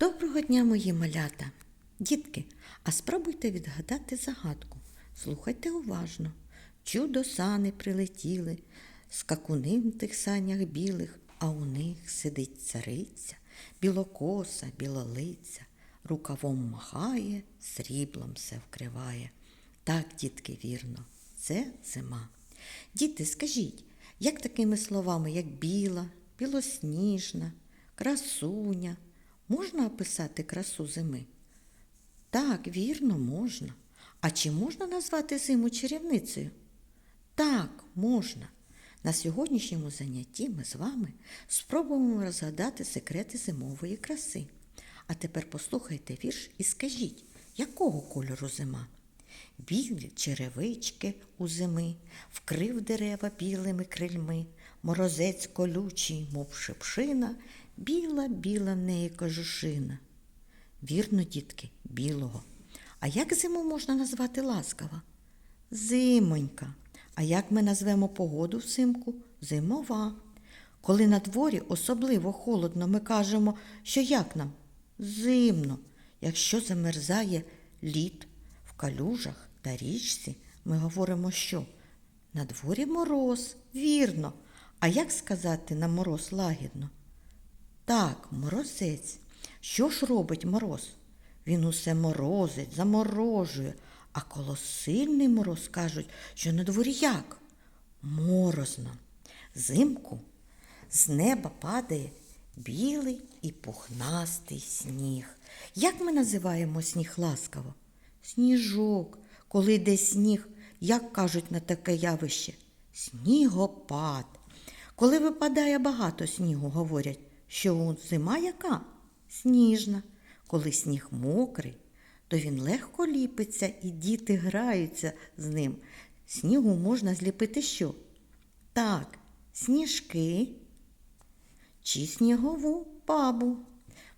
Доброго дня, мої малята. Дітки, а спробуйте відгадати загадку. Слухайте уважно. Чудо сани прилетіли, скакуни в тих санях білих, а у них сидить цариця, білокоса, білолиця, рукавом махає, сріблом все вкриває. Так, дітки, вірно, це зима. Діти, скажіть, як такими словами, як біла, білосніжна, красуня, можна описати красу зими? Так, вірно, можна. А чи можна назвати зиму чарівницею? Так, можна. На сьогоднішньому занятті ми з вами спробуємо розгадати секрети зимової краси. А тепер послухайте вірш і скажіть, якого кольору зима? Білі черевички у зими, вкрив дерева білими крильми, морозець колючий, мов шипшина, біла, біла в неї кожушина. Вірно, дітки, білого. А як зиму можна назвати ласкаво? Зимонька. А як ми назвемо погоду взимку? Зимова. Коли на дворі особливо холодно, ми кажемо, що як нам? Зимно. Якщо замерзає лід в калюжах та річці, ми говоримо, що на дворі мороз, вірно. А як сказати на мороз лагідно? Так, морозець. Що ж робить мороз? Він усе морозить, заморожує, а коло сильний мороз кажуть, що на дворі як? Морозно. Зимку з неба падає білий і пухнастий сніг. Як ми називаємо сніг ласкаво? Сніжок. Коли йде сніг, як кажуть на таке явище? Снігопад. Коли випадає багато снігу, говорять, що зима яка? Сніжна. Коли сніг мокрий, то він легко ліпиться і діти граються з ним. Снігу можна зліпити що? Так, сніжки чи снігову бабу.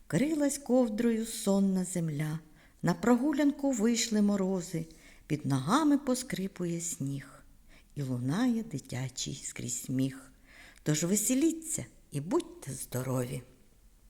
Крилась ковдрою сонна земля. На прогулянку вийшли морози, під ногами поскрипує сніг, і лунає дитячий скрізь сміх. Тож веселіться і будьте здорові!